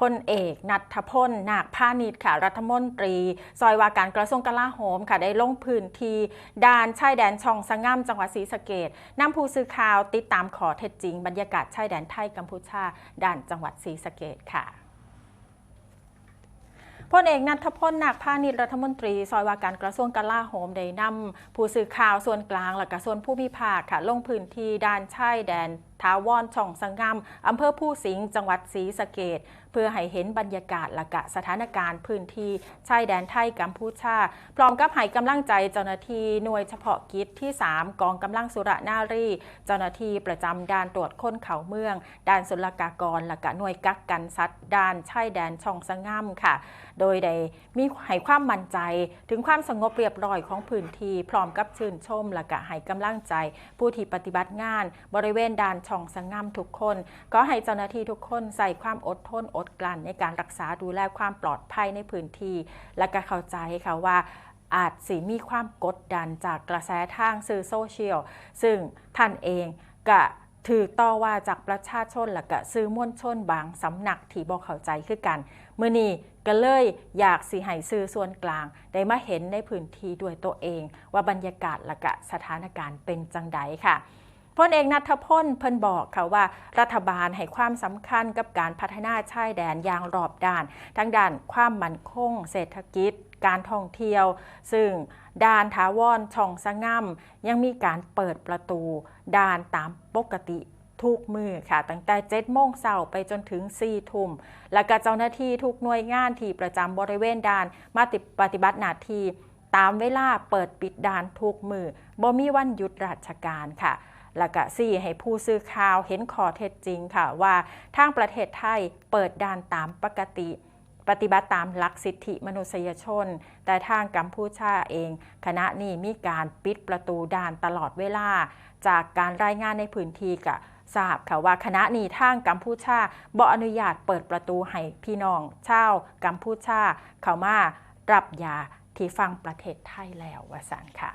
พลเอกนัทพลนาคพาณิชย์ค่ะ รัฐมนตรี ซอยว่าการกระทรวงกลาโหมค่ะ ได้ลงพื้นที่ด่านชายแดนช่องสะง่ำจังหวัดศรีสะเกดนำผู้สื่อข่าวติดตามขอเท็จจริง บรรยากาศชายแดนไทยกัมพูชา ด่านจังหวัดศรีสะเกดค่ะพลเอกนัทพลนาคพาณิชย์รัฐมนตรี ซอยว่าการกระทรวงกลาโหมได้นำผู้สื่อข่าวส่วนกลาง และก็ส่วนผู้พิพากค่ะ ลงพื้นที่ด่านชายแดนทาวอนช่องสังงามอำเภอผู้สิงห์จังหวัดศรีสะเกดเพื่อให้เห็นบรรยากาศและกะสถานการณ์พื้นที่ชายแดนไทยกัมพูชา พร้อมกับให้กำลังใจเจ้าหน้าที่หน่วยเฉพาะกิจที่ 3 กองกำลังสุรนารี เจ้าหน้าที่ประจำด่านตรวจคนเขาเมือง ด่านศุลกากรและกะหน่วยกักกันสัตว์ด่านชายแดนช่องสังงามค่ะ โดยได้มีให้ความมั่นใจ ถึงความสงบเรียบร้อยของพื้นที่พร้อมกับชื่นชมและกะให้กำลังใจ ผู้ที่ปฏิบัติงาน บริเวณด่านช่องสังงามทุกคน ก็ให้เจ้าหน้าที่ทุกคนใส่ความอดทนอดกลั้นในการรักษาดูแลความปลอดภัยในพื้นที่ และก็เข้าใจค่ะว่าอาจสิมีความกดดันจากกระแสทางสื่อโซเชียล ซึ่งท่านเองก็ถือต่อว่าจากประชาชนและก็ซื้อมวลชนบางสำนักที่บอกเข้าใจคือกันมื่อนี้ก็เลยอยากสิให้ซื้อส่วนกลาง ได้มาเห็นในพื้นที่ด้วยตัวเอง ว่าบรรยากาศและก็สถานการณ์เป็นจังใดค่ะ พลเอกนัทพลเพิ่นบอกค่ะว่า รัฐบาลให้ความสำคัญกับการพัฒนาชายแดนอย่างรอบด้าน ทั้งด้านความมั่นคง เศรษฐกิจ การท่องเที่ยว ซึ่งด่านถาวรช่องสะง่ำยังมีการเปิดประตูด่านตามปกติทุกมือค่ะ ตั้งแต่7โมงเช้าไปจนถึง4ทุ่ม และก็เจ้าหน้าที่ทุกหน่วยงานที่ประจำบริเวณด่านมาปฏิบัติหน้าที่ตามเวลาเปิดปิดด่านทุกมือบ่มีวันหยุดราชการค่ะ และก็สี่ให้ผู้ซื้อข่าวเห็นข้อเท็จจริงค่ะว่าทางประเทศไทยเปิดด่านตามปกติ ปฏิบัติตามหลักสิทธิมนุษยชน แต่ทางกัมพูชาเอง คณะนี้มีการปิดประตูด่านตลอดเวลา จากการรายงานในพื้นที่กะทราบค่ะว่าคณะนี้ทางกัมพูชาบ่อนุญาตเปิดประตูให้พี่น้องชาวกัมพูชาเข้ามารับยาที่ฟังประเทศไทยแล้วว่าสันค่ะ